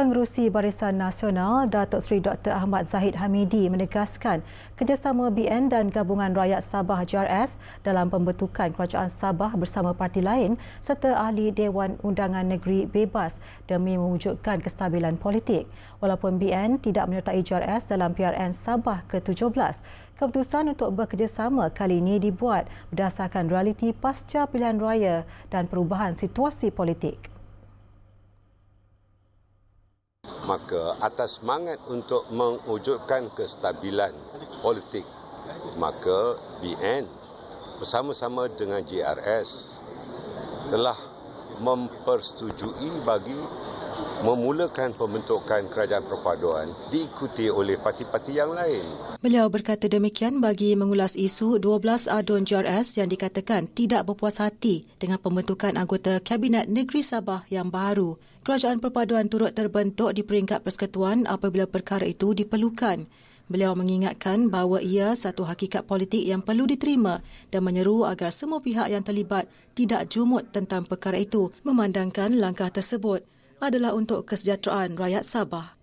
Pengerusi Barisan Nasional Datuk Seri Dr. Ahmad Zahid Hamidi menegaskan kerjasama BN dan Gabungan Rakyat Sabah JRS dalam pembentukan kerajaan Sabah bersama parti lain serta ahli Dewan Undangan Negeri bebas demi mewujudkan kestabilan politik. Walaupun BN tidak menyertai JRS dalam PRN Sabah ke-17, keputusan untuk bekerjasama kali ini dibuat berdasarkan realiti pasca pilihan raya dan perubahan situasi politik. Maka atas semangat untuk mewujudkan kestabilan politik maka BN bersama-sama dengan JRS telah mempersetujui bagi memulakan pembentukan kerajaan perpaduan diikuti oleh parti-parti yang lain. Beliau berkata demikian bagi mengulas isu 12 adun JRS yang dikatakan tidak berpuas hati dengan pembentukan anggota Kabinet Negeri Sabah yang baru. Kerajaan perpaduan turut terbentuk di peringkat persekutuan apabila perkara itu diperlukan. Beliau mengingatkan bahawa ia satu hakikat politik yang perlu diterima dan menyeru agar semua pihak yang terlibat tidak jumut tentang perkara itu memandangkan langkah tersebut adalah untuk kesejahteraan rakyat Sabah.